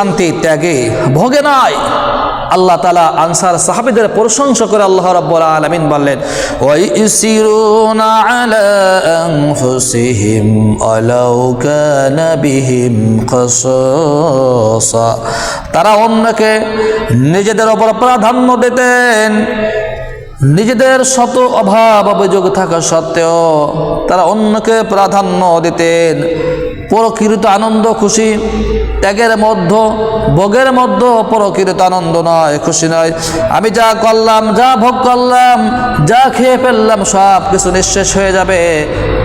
শান্তি ত্যাগে ভোগে নাই। আল্লাহ তালা আনসার সাহাবিদের প্রশংসা করে আল্লাহ রাব্বুল আলামিন বললেন, ওয়াই ইসিরুনা আলা আনফুসিহিম আলাউ কানা তারা অন্যকে নিজেদের ওপর প্রাধান্য দিতেন, নিজেদের শত অভাব অভিযোগ থাকা সত্ত্বেও তারা অন্যকে প্রাধান্য দিতেন। প্রকৃত আনন্দ, খুশি ত্যাগের মধ্য, ভোগের মধ্য প্রকৃত আনন্দ নয়, খুশি নয়। আমি যা করলাম, যা ভোগ করলাম, যা খেয়ে ফেললাম, সব কিছু নিঃশেষ হয়ে যাবে।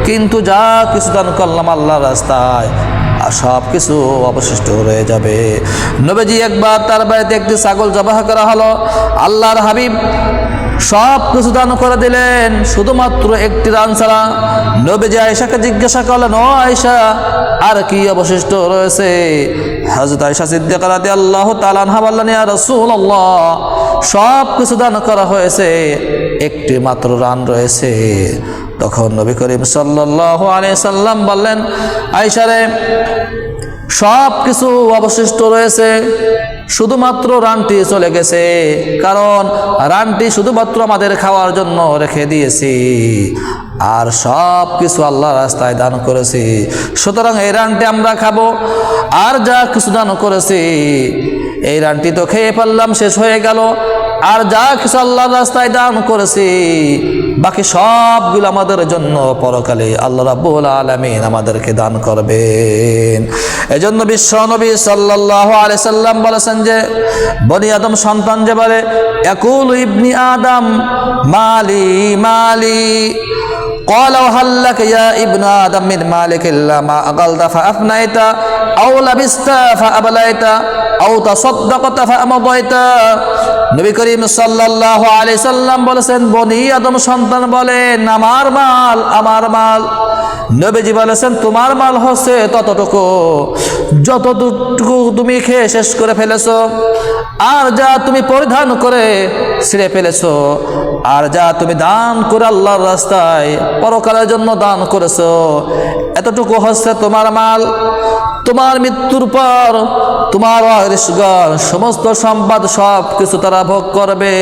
কিন্তু যা কিছু দান করলাম আল্লাহর রাস্তায়, আর সব কিছু অবশিষ্ট রয়ে যাবে। নবীজি একবার তার বাড়িতে একটি ছাগল জবাহ করা হলো। আল্লাহর হাবিব সব কিছু দান করে দিলেন। শুধুমাত্র একটি রান ছাড়া নবীজি আয়সাকে জিজ্ঞাসা করলেন, ও আয়সা আর কি অবশিষ্ট রয়েছে? হজরত আয়সা সিদ্দিকা রাদি আল্লাহ তালানহা বললেন, ইয়া রাসূলুল্লাহ, সব কিছু দান করা হয়েছে, একটি মাত্র রান রয়েছে। তখন নবী করিম সাল্লাল্লাহু আলাইহি সাল্লাম বললেন আয়সারে সব কিছু অবশিষ্ট রয়েছে শুধুমাত্র রানটি চলে গেছে। কারণ রানটি শুধুমাত্র আমাদের খাওয়ার জন্য রেখে দিয়েছি। আর সব কিছু আল্লাহ রাস্তায় দান করেছি। সুতরাং এই রানটি আমরা খাব। আর যা কিছু দান করেছি, এই রানটি তো খেয়ে ফেললাম, শেষ হয়ে গেল। আর যা কিছু আল্লাহর রাস্তায় দান করেছি, বাকি সবগুলো আমাদের জন্য পরকালে আল্লাহ রাব্বুল আলামিন আমাদেরকে দান করবেন। এজন্য বিশ্ব নবী সাল্লাল্লাহু আলাইহি সাল্লাম বলেছেন যে, বনি আদম সন্তান যে বলে একুল ইবনি আদম, মালি মালি। قال وهل لك يا ابن آدم من مالك إلا ما أقلت فأفنيت أو لبست فأبليت أو تصدقت فأمضيت নবী করিম সাল্লাল্লাহু আলাইহি সাল্লাম বলেছেন বনি আদম সন্তান বলেন আমার মাল আমার মাল নবীজি বলেছেন তোমার মাল হচ্ছে ততটুকু যতটুকু তুমি খেয়ে শেষ করে ফেলেছো আর যা তুমি পরিধান করে ছিঁড়ে ফেলেছো আর যা তুমি দান করে আল্লাহর রাস্তায় পরকালের জন্য দান করেছ, এতটুকু হচ্ছে তোমার মাল। তোমার মৃত্যুর পর তোমার ওয়ারিসগণ সমস্ত সম্পদ সব কিছু তারা ভোগ করবে।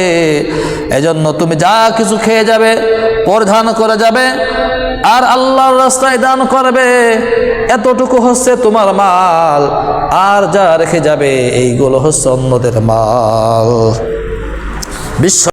এজন্য তুমি যা কিছু খেয়ে যাবে, পরিধান করে যাবে, আর আল্লাহর রাস্তায় দান করবে। এতটুকু হচ্ছে তোমার মাল, আর যা রেখে যাবে, এইগুলো হচ্ছে অন্যদের মাল। বিশ্ব